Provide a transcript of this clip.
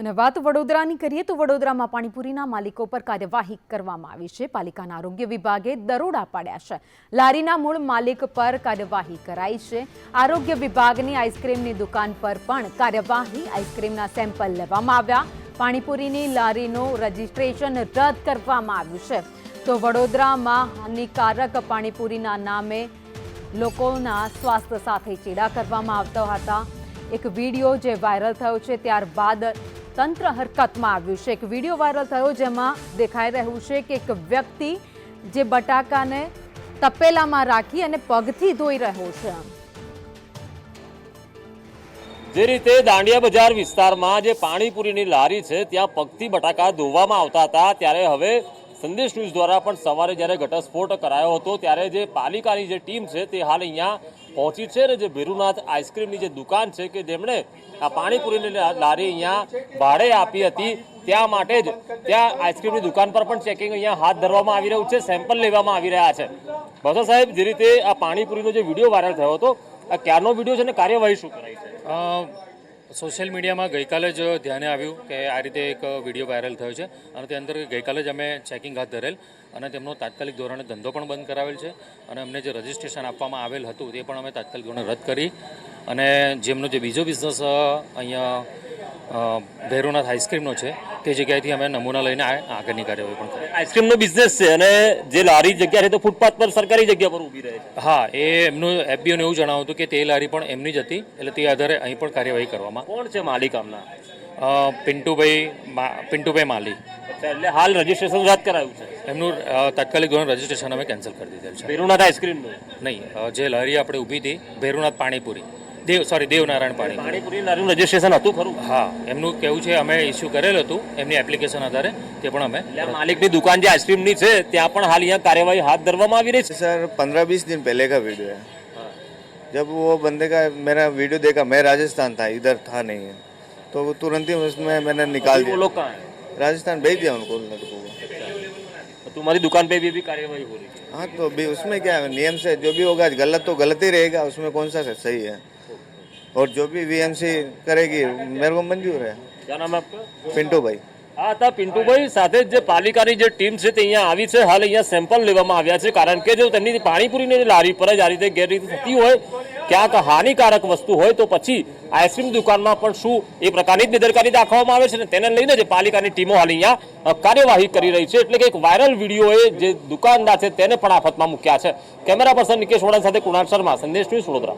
અને વાત વડોદરાની કરીએ તો વડોદરામાં પાણીપુરીના માલિકો પર કાર્યવાહી કરવામાં આવી છે. પાલિકાના આરોગ્ય વિભાગે દરોડા પાડ્યા છે. લારીના મૂળ માલિક પર કાર્યવાહી કરાઈ છે. આરોગ્ય વિભાગની આઈસ્ક્રીમની દુકાન પર પણ કાર્યવાહી, આઈસ્ક્રીમના સેમ્પલ લેવામાં આવ્યા. પાણીપુરીની લારીનું રજીસ્ટ્રેશન રદ કરવામાં આવ્યું છે. તો વડોદરામાં હાનિકારક પાણીપુરીના નામે લોકોના સ્વાસ્થ્ય સાથે ચેડા કરવામાં આવતા હતા. એક વીડિયો જે વાયરલ થયો છે ત્યારબાદ તંત્ર હરકતમાં આવ્યું છે. એક વીડિયો વાયરલ થયો જેમાં દેખાઈ રહ્યું છે કે એક વ્યક્તિ જે બટાકાને તપેલામાં રાખી અને પગથી ધોઈ રહ્યો છે. જે રીતે દાંડિયા બજાર વિસ્તારમાં જે પાણીપુરીની લારી છે, ત્યાં પગથી બટાકા ધોવામાં આવતા હતા, ત્યારે હવે સંદેશ ન્યૂઝ દ્વારા પણ સવારે જ્યારે ઘટસ્ફોટ કરાયો હતો, ત્યારે જે પાલિકાની જે ટીમ છે, તે હાલ અહીંયા પહોંચી છે ને જે ભેરુનાથ આઈસ્ક્રીમની જે દુકાન છે કે જેમણે આ પાણીપુરીની લારી અહીંયા ભાડે આપી હતી, ત્યાં માટે જ ત્યાં આઈસ્ક્રીમની દુકાન પર પણ ચેકિંગ અહીંયા હાથ ધરવામાં આવી રહ્યું છે સેમ્પલ લેવામાં આવી રહ્યા છે. ભાષા સાહેબ, જે રીતે આ પાણીપુરીનો જે વીડિયો વાયરલ થયો હતો, આ ક્યારનો વીડિયો છે અને કાર્યવાહી શું કરાઈ છે? સોશિયલ મીડિયામાં ગઈકાલે જ ધ્યાને આવ્યું કે આ રીતે એક વીડિયો વાયરલ થયો છે અને તે અંદર ગઈકાલે જ અમે ચેકિંગ હાથ ધરેલ અને તેમનો તાત્કાલિક ધોરણે ધંધો પણ બંધ કરાવેલ છે અને અમને જે રજિસ્ટ્રેશન આપવામાં આવેલ હતું તે પણ અમે તાત્કાલિક ધોરણે રદ કરી અને જેમનો જે બીજો બિઝનેસ અહીંયા અ, ભૈરવનાથ આઈસ્ક્રીમનો છે તે જગ્યાએથી અમે નમૂના લઈને આગળની કાર્યવાહી પણ કરી. આઈસ્ક્રીમનો બિઝનેસ છે અને જે લારી જગ્યા છે તો ફૂટપાથ પર સરકારી જગ્યા પર ઊભી રહે છે. હા એ એમનું એફબીઓને એવું જણાવ્યું હતું કે તે લારી પણ એમની જ હતી એટલે તે આધારે અહીં પણ કાર્યવાહી કરવામાં કોણ છે માલિક આમના? પિન્ટુભાઈ પિન્ટુભાઈ માલી. એટલે હાલ રજીસ્ટ્રેશન રદ કરાયું છે. એમનું તાત્કાલિક ધોરણ રજીસ્ટ્રેશન અમે કેન્સલ કરી દીધેલ છે. ભેરુનાથ આઈસ્ક્રીમનું નહીં જે લારી આપણે ઊભી હતી ભેરુનાથ પાણીપુરી. દેવ સોરી દેવનારાયણ પાણી પાણીપુરી લારીનું રજીસ્ટ્રેશન હતું ખરું હા એમનું કેવું છે અમે ઇસ્યુ કરેલ હતું એમની એપ્લિકેશન આધારે તે પણ અમે એટલે આ માલિકની દુકાન જે આઈસ્ક્રીમની છે ત્યાં પણ હાલ અહીંયા કાર્યવાહી હાથ ધરવામાં આવી રહી છે सर पंद्रह बीस दिन पहले का वीडियो है जब वो बंदे का मैंने वीडियो देखा मैं राजस्थान था इधर था नहीं है तो वो तुरंत ही उसमें मैंने निकाल वो दिया लोग कहाँ हैं राजस्थान भेज दिया उनको उन लड़कों को तो तुम्हारी दुकान पे भी, भी कार्यवाही हो रही है हाँ तो भी उसमें क्या है नियम से जो भी होगा गलत तो गलत ही रहेगा उसमें कौन सा सही है और जो भी वीएमसी करेगी मेरे को मंजूर है क्या नाम है आपका पिंटू भाई આ હતા પિન્ટુભાઈ સાથે જ જે પાલિકાની જે ટીમ છે તે અહીંયા આવી છે હાલ અહીંયા સેમ્પલ લેવામાં આવ્યા છે કારણ કે જો તેમની પાણીપુરીની લારી પર જ આ રીતે ગેરરીતિ થતી હોય ક્યાંક હાનિકારક વસ્તુ હોય તો પછી આઈસ્ક્રીમ દુકાનમાં પણ શું એ પ્રકારની જ બેદરકારી દાખવવામાં આવે છે ને તેને લઈને જે પાલિકાની ટીમો હાલ અહીંયા અ, કાર્યવાહી કરી રહી છે એટલે કે એક વાયરલ વિડીયોએ જે દુકાનદાર છે તેને પણ આફતમાં મૂક્યા છે કેમેરા પર્સન નિકેશ વડા સાથે કુણાલ શર્મા સંદેશ ન્યૂઝ વડોદરા